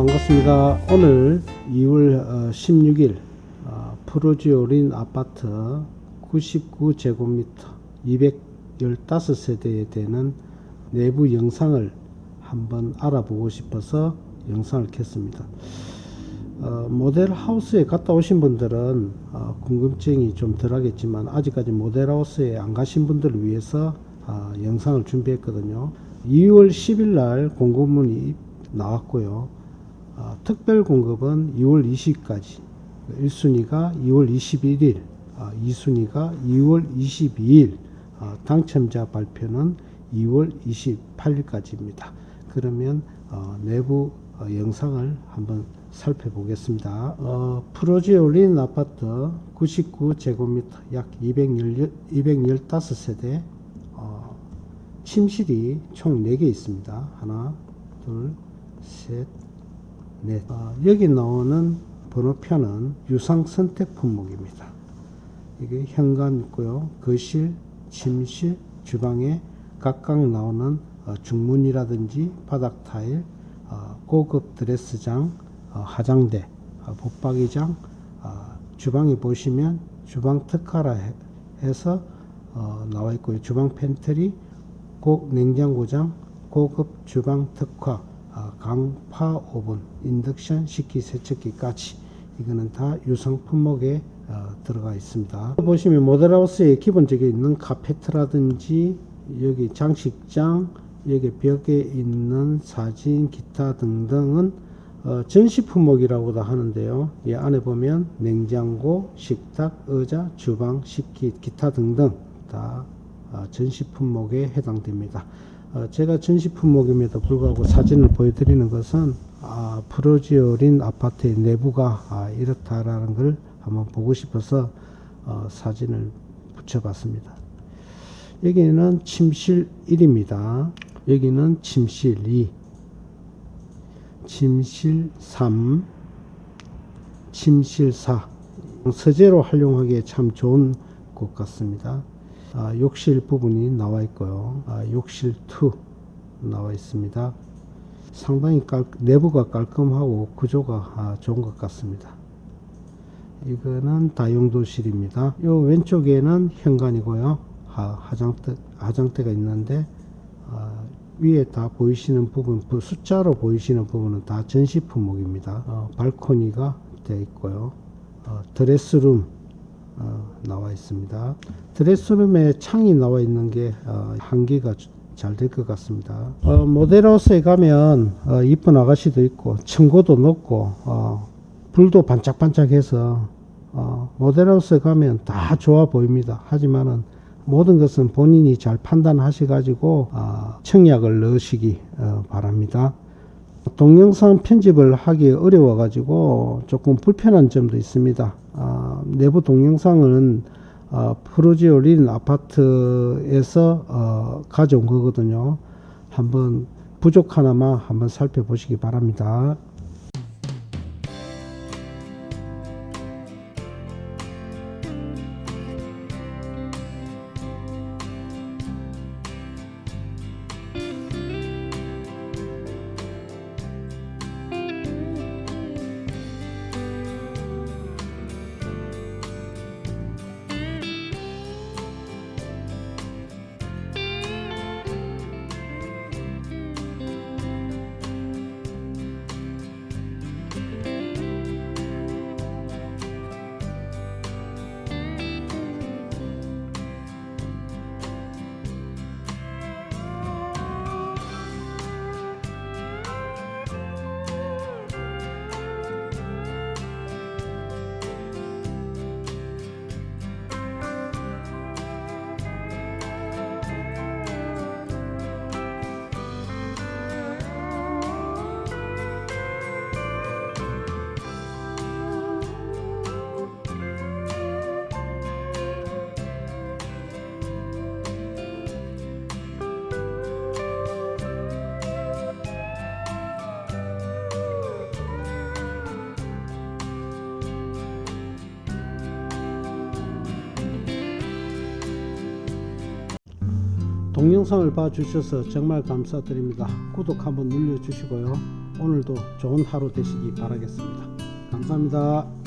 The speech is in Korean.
반갑습니다. 오늘 2월 16일 어, 프로지오린 아파트 99제곱미터 215세대에 되는 내부 영상을 한번 알아보고 싶어서 영상을 켰습니다. 어, 모델 하우스에 갔다 오신 분들은 어, 궁금증이 좀 덜하겠지만 아직까지 모델 하우스에 안 가신 분들을 위해서 아, 영상을 준비했거든요. 2월 10일 날 공고문이 나왔고요. 아, 특별 공급은 2월 20일까지, 1순위가 2월 21일, 아, 2순위가 2월 22일, 아, 당첨자 발표는 2월 28일까지입니다. 그러면 어, 내부 어, 영상을 한번 살펴보겠습니다. 어, 프로지올린 아파트 99제곱미터 약 210, 215세대 어, 침실이 총 4개 있습니다. 하나, 둘, 셋, 넷. 어, 여기 나오는 번호표는 유상 선택 품목입니다. 이게 현관 있고요. 거실, 침실, 주방에 각각 나오는 어, 중문이라든지 바닥 타일, 어, 고급 드레스장, 어, 화장대, 어, 붙박이장, 어, 주방에 보시면 주방 특화라 해- 해서 어, 나와 있고요. 주방 팬트리, 고 냉장고장, 고급 주방 특화, 아, 강파 오븐, 인덕션 식기 세척기까지 이거는 다 유성 품목에 어, 들어가 있습니다. 보시면 모델하우스에 기본적인 있는 카페트라든지 여기 장식장, 여기 벽에 있는 사진, 기타 등등은 어, 전시 품목이라고도 하는데요. 이 안에 보면 냉장고, 식탁, 의자, 주방, 식기, 기타 등등 다 어, 전시 품목에 해당됩니다. 어, 제가 전시 품목임에도 불구하고 사진을 보여드리는 것은 아, 프로지어린 아파트의 내부가 아, 이렇다라는 걸 한번 보고 싶어서 어, 사진을 붙여봤습니다. 여기는 침실 1입니다. 여기는 침실 2, 침실 3, 침실 4. 서재로 활용하기에 참 좋은 곳 같습니다. 아, 욕실 부분이 나와 있고요. 아, 욕실 2 나와 있습니다. 상당히 깔, 내부가 깔끔하고 구조가 아, 좋은 것 같습니다. 이거는 다용도실입니다. 요 왼쪽에는 현관이고요. 하, 화장대, 화장대가 있는데 아, 위에 다 보이시는 부분, 그 숫자로 보이시는 부분은 다 전시 품목입니다. 어, 발코니가 되어 있고요. 어, 드레스룸 어, 나와 있습니다. 드레스룸에 창이 나와 있는 게 어, 한계가 잘 될 것 같습니다. 어, 모델하우스에 가면 어, 이쁜 아가씨도 있고 층고도 높고 어, 불도 반짝반짝해서 어, 모델하우스에 가면 다 좋아 보입니다. 하지만은 모든 것은 본인이 잘 판단하셔 가지고 어, 청약을 넣으시기 어, 바랍니다. 동영상 편집을 하기 어려워 가지고 조금 불편한 점도 있습니다. 아, 내부 동영상은 어, 프로지오 린 아파트에서 어, 가져온 거거든요. 한번 부족 하나만 한번 살펴보시기 바랍니다. 동영상을 봐주셔서 정말 감사드립니다. 구독 한번 눌러주시고요. 오늘도 좋은 하루 되시기 바라겠습니다. 감사합니다.